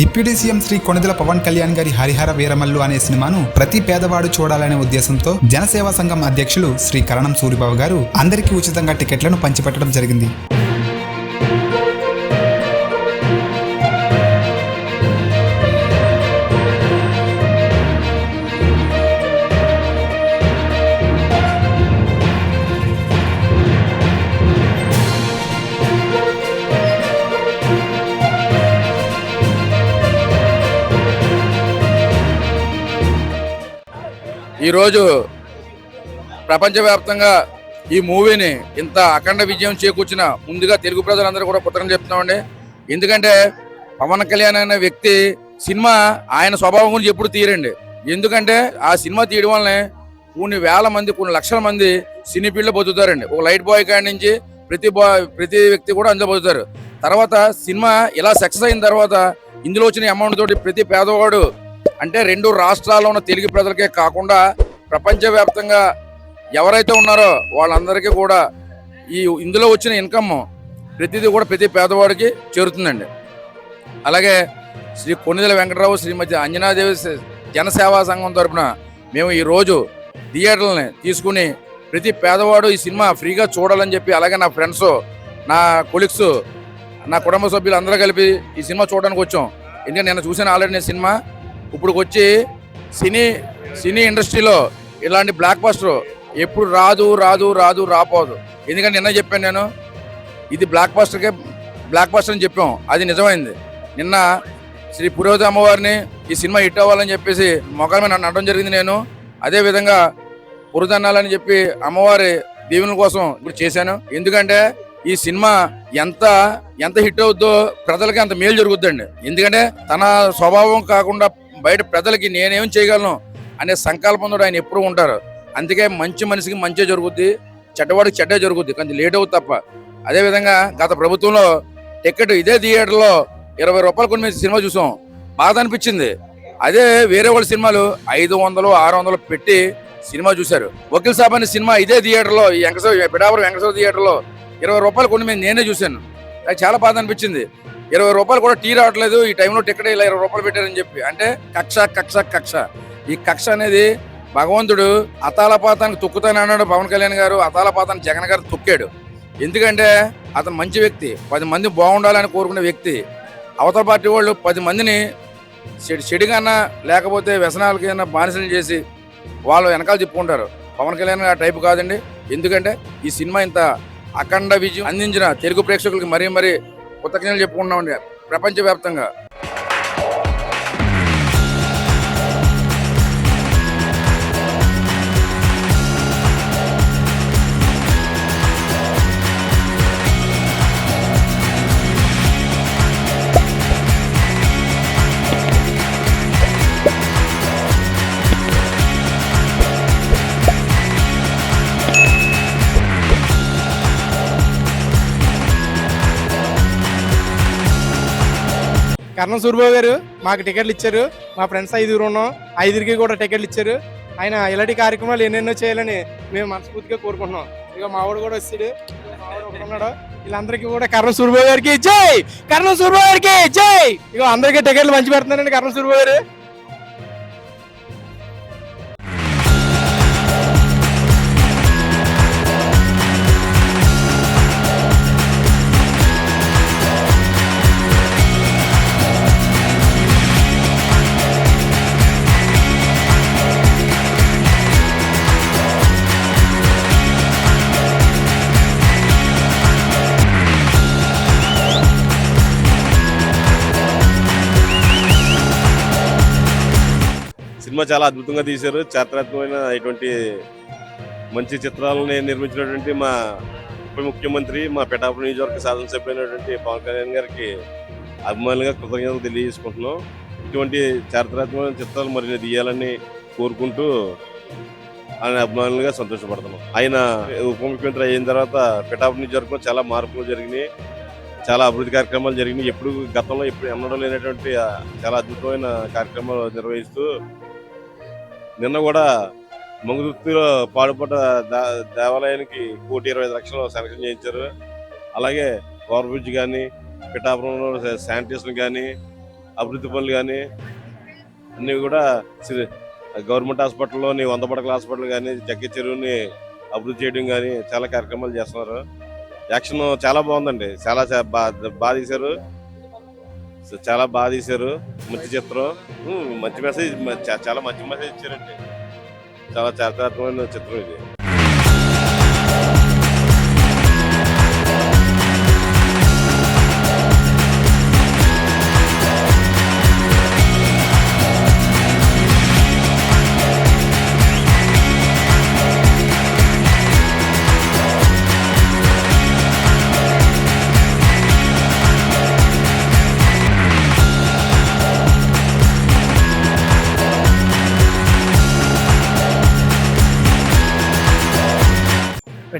Deputy CM Shri Konidela Pawan Kalyan గారి హరిహర వీరమల్లు అనే సినిమాను ప్రతి పేదవాడు చూడాలనే ఉద్దేశంతో జనసేవా సంఘం అధ్యక్షులు శ్రీ కరణం సూరిబాబు గారు అందరికీ ఉచితంగా టికెట్లను పంచిపెట్టడం జరిగింది. ఈరోజు ప్రపంచవ్యాప్తంగా ఈ మూవీని ఇంత అఖండ విజయం చేకూర్చిన ముందుగా తెలుగు ప్రజలందరూ కూడా కృతజ్ఞత చెప్తున్నామండి. ఎందుకంటే పవన్ కళ్యాణ్ అనే వ్యక్తి సినిమా ఆయన స్వభావం గురించి ఎప్పుడు తీరండి ఎందుకంటే ఆ సినిమా తీయడం వల్లనే కొన్ని వేల మంది కొన్ని లక్షల మంది సినీ ఫీల్డ్లో బతుకుతారండి. ఒక లైట్ బాయ్ కాడి నుంచి ప్రతి బాయ్ ప్రతి వ్యక్తి కూడా అందులో బతుకుతారు. తర్వాత సినిమా ఇలా సక్సెస్ అయిన తర్వాత ఇందులో వచ్చిన అమౌంట్ తోటి ప్రతి పేదవాడు అంటే రెండు రాష్ట్రాల్లో ఉన్న తెలుగు ప్రజలకే కాకుండా ప్రపంచవ్యాప్తంగా ఎవరైతే ఉన్నారో వాళ్ళందరికీ కూడా ఈ ఇందులో వచ్చిన ఇన్కమ్ ప్రతిదీ కూడా ప్రతి పేదవాడికి చేరుతుందండి. అలాగే శ్రీ కొన్నిదెల వెంకటరావు శ్రీమతి అంజనాదేవి జనసేవా సంఘం తరపున మేము ఈ రోజు థియేటర్లని తీసుకుని ప్రతి పేదవాడు ఈ సినిమా ఫ్రీగా చూడాలని చెప్పి అలాగే నా ఫ్రెండ్స్ నా కొలిక్స్ నా కుటుంబ సభ్యులు అందరూ కలిపి ఈ సినిమా చూడడానికి వచ్చాం. ఎందుకంటే నేను చూసాను ఆల్రెడీ నేను సినిమా. ఇప్పుడు వచ్చి సినీ సినీ ఇండస్ట్రీలో ఇలాంటి బ్లాక్ బస్టర్ ఎప్పుడు రాదు రాదు రాదు రాపోదు. ఎందుకంటే నిన్న చెప్పాను నేను ఇది బ్లాక్ బస్టర్కే బ్లాక్ బస్టర్ అని చెప్పాం. అది నిజమైంది. నిన్న శ్రీ పురోహిత అమ్మవారిని ఈ సినిమా హిట్ అవ్వాలని చెప్పేసి మొక్కల మీద జరిగింది నేను. అదేవిధంగా పురుదన్నాలని చెప్పి అమ్మవారి దీవెనల కోసం ఇప్పుడు చేశాను. ఎందుకంటే ఈ సినిమా ఎంత ఎంత హిట్ అవుద్దో ప్రజలకి అంత మేలు జరుగుద్దండి. ఎందుకంటే తన స్వభావం కాకుండా బయట ప్రజలకి నేనేం చేయగలను అనే సంకల్పంతో ఆయన ఎప్పుడూ ఉంటారు. అందుకే మంచి మనిషికి మంచి జరుగుద్ది చెడ్డవాడికి చెడ్డే జరుగుద్ది. కొంచెం లేట్ అవుతుంది తప్ప. అదేవిధంగా గత ప్రభుత్వంలో టికెట్ ఇదే థియేటర్లో ఇరవై రూపాయలు కొన్ని మేము సినిమా చూసాం. బాధ అనిపించింది. అదే వేరే వాళ్ళ సినిమాలు ఐదు వందలు ఆరు వందలు పెట్టి సినిమా చూశారు. వకీల్ సాబ్ అనే సినిమా ఇదే థియేటర్లో ఈ వెంకటేశ్వర పిడాపురం వెంకటేశ్వర థియేటర్లో ఇరవై రూపాయలు కొన్ని మీద నేనే చూశాను. నాకు చాలా బాధ అనిపించింది. ఇరవై రూపాయలు కూడా టీ రావట్లేదు. ఈ టైంలో టికెట్ ఇలా ఇరవై రూపాయలు పెట్టారని చెప్పి. అంటే కక్ష కక్ష కక్ష. ఈ కక్ష అనేది భగవంతుడు అతాలపాతానికి తొక్కుతాను అన్నాడు పవన్ కళ్యాణ్ గారు. అతాలపాతానికి జగన్ గారు తొక్కాడు. ఎందుకంటే అతను మంచి వ్యక్తి. పది మంది బాగుండాలని కోరుకునే వ్యక్తి. అవతల పార్టీ వాళ్ళు పది మందిని చెడు చెడుగానా లేకపోతే వ్యసనాలకైనా బానిసలు చేసి వాళ్ళు వెనకాల చెప్పుకుంటారు పవన్ కళ్యాణ్ ఆ టైపు కాదండి. ఎందుకంటే ఈ సినిమా ఇంత అఖండ విజయం అందించిన తెలుగు ప్రేక్షకులకి మరీ మరీ కృతజ్ఞతలు చెప్పుకుంటున్నామండి. ప్రపంచవ్యాప్తంగా. కర్ణం సూర్యబాబు గారు మాకు టికెట్లు ఇచ్చారు. మా ఫ్రెండ్స్ ఐదుగురు ఉన్నాం. ఐదుగురికి కూడా టికెట్లు ఇచ్చారు. ఆయన ఇలాంటి కార్యక్రమాలు ఎన్నెన్నో చేయాలని మేము మనస్ఫూర్తిగా కోరుకుంటున్నాం. ఇక మావాడు కూడా వచ్చాడు. ఉన్నాడు. వీళ్ళందరికీ కూడా కర్ణం సూర్యబాబు గారికి జై! కర్ణం సూర్యబాబు గారికి జై! ఇక అందరికీ టికెట్లు మంచి పెడుతున్నారండి కర్ణ సూర్యబాబు గారు. సినిమా చాలా అద్భుతంగా తీశారు. చారిత్రాత్మకమైన ఇటువంటి మంచి చిత్రాలని నిర్మించినటువంటి మా ఉప ముఖ్యమంత్రి మా పిఠాపురం నియోజకవర్గ శాసనసభ్యులైనటువంటి పవన్ కళ్యాణ్ గారికి అభిమానులుగా కృతజ్ఞతలు తెలియజేసుకుంటున్నాం. ఇటువంటి చారిత్రాత్మకమైన చిత్రాలు మరిన్ని తీయాలని కోరుకుంటూ ఆయన అభిమానులుగా సంతోషపడుతున్నాం. ఆయన ఉప ముఖ్యమంత్రి అయిన తర్వాత పిఠాపురం నియోజకవర్గంలో చాలా మార్పులు జరిగినాయి. చాలా అభివృద్ధి కార్యక్రమాలు జరిగినాయి. ఎప్పుడు గతంలో ఎప్పుడు ఎన్నడూ లేనటువంటి చాలా అద్భుతమైన కార్యక్రమాలు నిర్వహిస్తూ నిన్న కూడా మంగుదుర్తిలో పాడుపడ్డ దేవాలయానికి కోటి ఇరవై ఐదు లక్షలు శాంక్షన్ చేయించారు. అలాగే ఓవర్ బ్రిడ్జ్ కానీ పిఠాపురంలో శానిటేషన్ కానీ అభివృద్ధి పనులు కానీ అన్నీ కూడా శ్రీ- గవర్నమెంట్ హాస్పిటల్లోని వంద పడకల హాస్పిటల్ కానీ జగ్గ చెరువుని అభివృద్ధి చేయడం కానీ చాలా కార్యక్రమాలు చేస్తున్నారు. యాక్షన్ చాలా బాగుందండి. చాలా బా- బాగా తీశారు. చాలా బాగా తీశారు. మంచి చిత్రం. మంచి మెసేజ్ చాలా మంచి మెసేజ్ ఇచ్చారండి. చాలా చారిత్రాత్మకమైన చిత్రం ఇది.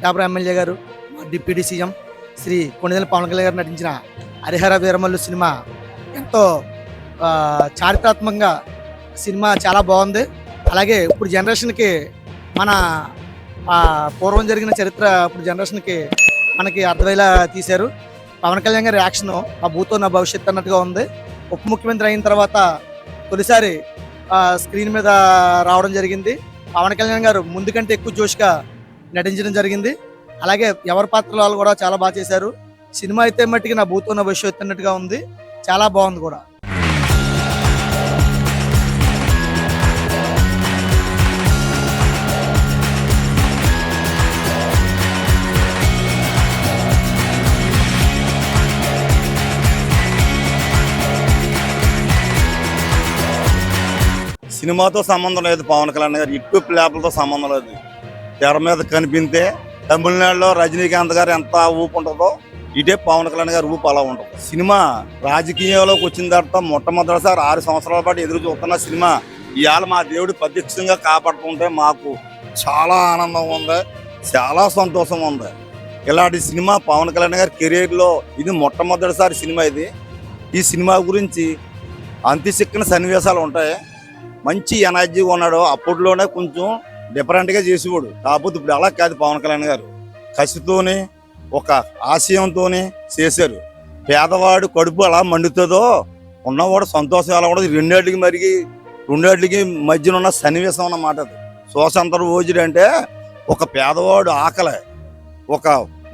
పిఠాపురం ఎమ్మెల్యే గారు మా డిప్యూటీ సీఎం శ్రీ కొణిదెల పవన్ కళ్యాణ్ గారు నటించిన హరిహర వీరమల్లు సినిమా ఎంతో చారిత్రాత్మకంగా సినిమా చాలా బాగుంది. అలాగే ఇప్పుడు జనరేషన్కి మన ఆ, పూర్వం జరిగిన చరిత్ర ఇప్పుడు జనరేషన్కి మనకి అర్థమయ్యేలా తీశారు. పవన్ కళ్యాణ్ గారి యాక్షన్ ఆ భూతో నా భవిష్యత్ అన్నట్టుగా ఉంది. ఉప ముఖ్యమంత్రి అయిన తర్వాత తొలిసారి స్క్రీన్ మీద రావడం జరిగింది. పవన్ కళ్యాణ్ గారు ముందు కంటే ఎక్కువ జోష్గా నటించడం జరిగింది. అలాగే ఎవరి పాత్రలు వాళ్ళు కూడా చాలా బాగా చేశారు. సినిమా అయితే మట్టికి నా భూతో నా భవిష్యత్ అన్నట్టుగా ఉంది. చాలా బాగుంది కూడా. సినిమాతో సంబంధం లేదు. పవన్ కళ్యాణ్ గారు ఇట్టు ప్లాపులతో సంబంధం లేదు. తెర మీద కనిపిస్తే తమిళనాడులో రజనీకాంత్ గారు ఎంత ఊపు ఉంటుందో ఇటే పవన్ కళ్యాణ్ గారు ఊపు అలా ఉంటుంది. సినిమా రాజకీయంలోకి వచ్చిన తర్వాత మొట్టమొదటిసారి ఆరు సంవత్సరాల పాటు ఎదురు చూస్తున్న సినిమా ఇవాళ మా దేవుడు ప్రత్యక్షంగా కాపాడుతుంటే మాకు చాలా ఆనందం ఉంది చాలా సంతోషం ఉంది. ఇలాంటి సినిమా పవన్ కళ్యాణ్ గారి కెరీర్లో ఇది మొట్టమొదటిసారి సినిమా ఇది. ఈ సినిమా గురించి అంతి సన్నివేశాలు ఉంటాయి. మంచి ఎనర్జీగా ఉన్నాడు. అప్పట్లోనే కొంచెం డిఫరెంట్గా చేసేవాడు కాకపోతే ఇప్పుడు అలా కాదు పవన్ కళ్యాణ్ గారు. కసితోని ఒక ఆశయంతోనే చేశారు. పేదవాడు కడుపు అలా మండుతుందో ఉన్నవాడు సంతోషం ఎలా ఉండదు రెండేళ్ళకి మరిగి రెండేళ్ళకి మధ్యన ఉన్న సన్నివేశం అన్నమాట అది. శోషంతర ఓజుడు అంటే ఒక పేదవాడు ఆకలి ఒక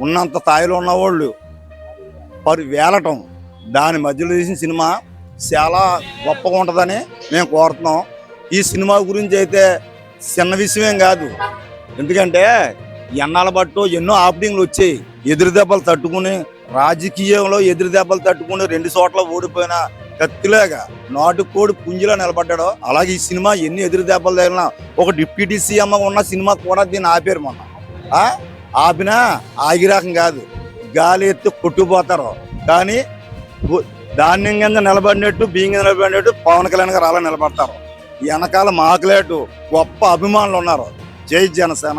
ఉన్నంత స్థాయిలో ఉన్నవాళ్ళు పరి వేలటం. దాని మధ్యలో తీసిన సినిమా చాలా గొప్పగా ఉంటుందని మేము కోరుతున్నాం. ఈ సినిమా గురించి అయితే చిన్న విషయమేం కాదు. ఎందుకంటే ఎన్నాల బట్టు ఎన్నో ఆప్టింగ్లు వచ్చాయి. ఎదురు దెబ్బలు తట్టుకుని రాజకీయంలో ఎదురు దెబ్బలు తట్టుకుని రెండు చోట్ల ఓడిపోయిన కత్తిలేగా నాటుకోడి పుంజిలో నిలబడ్డాడు అలాగే ఈ సినిమా ఎన్ని ఎదురు దెబ్బలు తగిలినా ఒక డిప్యూటీ సీఎం ఉన్న సినిమా కూడా దీన్ని ఆపారు మొన్న. ఆపినా ఆగిరాకం కాదు. గాలి ఎత్తి కొట్టుకుపోతారు. కానీ ధాన్యం కింద నిలబడినట్టు బియ్యం కింద నిలబడినట్టు పవన్ కళ్యాణ్ గారు అలా నిలబడతారు. వెనకాల మాకులేటు గొప్ప అభిమానులు ఉన్నారు. జై జనసేన.